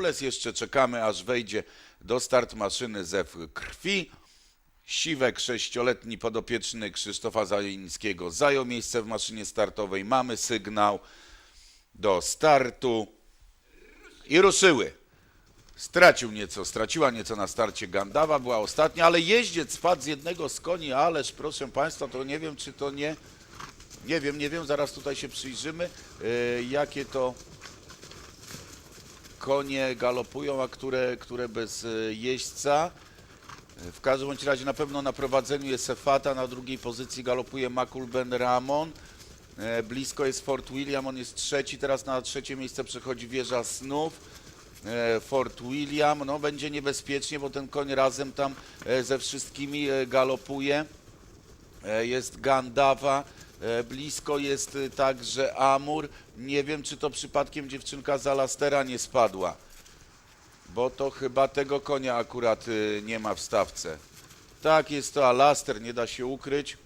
Herkules. Jeszcze czekamy, aż wejdzie do start maszyny zew krwi. Siwek, sześcioletni podopieczny Krzysztofa Zajęckiego, zajął miejsce w maszynie startowej. Mamy sygnał do startu i ruszyły. Stracił nieco, straciła nieco na starcie Gandawa, była ostatnia, ale jeździec spadł z jednego z koni, ależ proszę Państwa, to nie wiem, czy to nie, nie wiem, nie wiem, zaraz tutaj się przyjrzymy, yy, jakie to konie galopują, a które, które bez yy, jeźdźca. W każdym razie na pewno na prowadzeniu jest Efata, na drugiej pozycji galopuje Makul Ben Ramon. E, Blisko jest Fort William, on jest trzeci, teraz na trzecie miejsce przechodzi wieża Snów. E, Fort William, no będzie niebezpiecznie, bo ten koń razem tam e, ze wszystkimi e, galopuje. E, Jest Gandawa, e, blisko jest e, także Amur. Nie wiem, czy to przypadkiem dziewczynka z Alastera nie spadła, bo to chyba tego konia akurat e, nie ma w stawce. Tak, jest to Alaster, nie da się ukryć.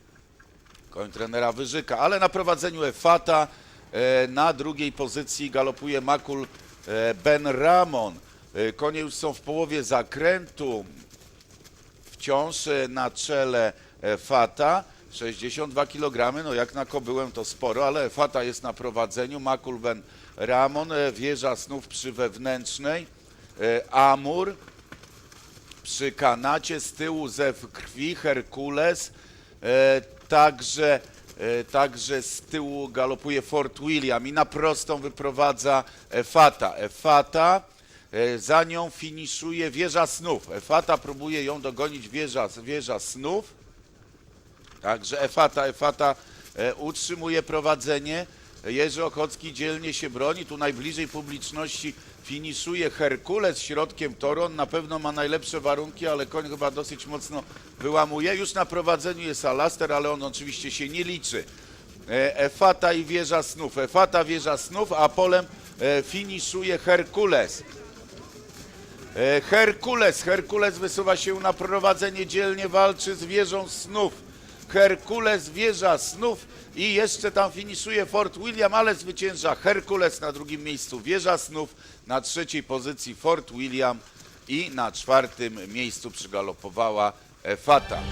Koń trenera Wyżyka, ale na prowadzeniu Efata e, na drugiej pozycji galopuje Makul e, Ben Ramon. E, Konie już są w połowie zakrętu. Wciąż e, na czele Fata 62 kg, no jak na kobyłę to sporo, ale Fata jest na prowadzeniu. Makul Ben Ramon, e, wieża snów przy wewnętrznej. E, Amur przy kanacie, z tyłu zew krwi, Herkules, e, także, także z tyłu galopuje Fort William i na prostą wyprowadza. Efata, e, za nią finiszuje wieża snów. Efata próbuje ją dogonić wieża, wieża snów. Także Efata, Efata e, utrzymuje prowadzenie. Jerzy Ochocki dzielnie się broni. Tu najbliżej publiczności finiszuje Herkules środkiem toru. On na pewno ma najlepsze warunki, ale koń chyba dosyć mocno wyłamuje. Już na prowadzeniu jest Alaster, ale on oczywiście się nie liczy. E, Efata i wieża snów. Efata, wieża snów, a polem e, finiszuje Herkules. Herkules, Herkules wysuwa się na prowadzenie, dzielnie walczy z wieżą snów. Herkules, wieża snów i jeszcze tam finiszuje Fort William, ale zwycięża Herkules na drugim miejscu, wieża snów na trzeciej pozycji Fort William i na czwartym miejscu przygalopowała Fata.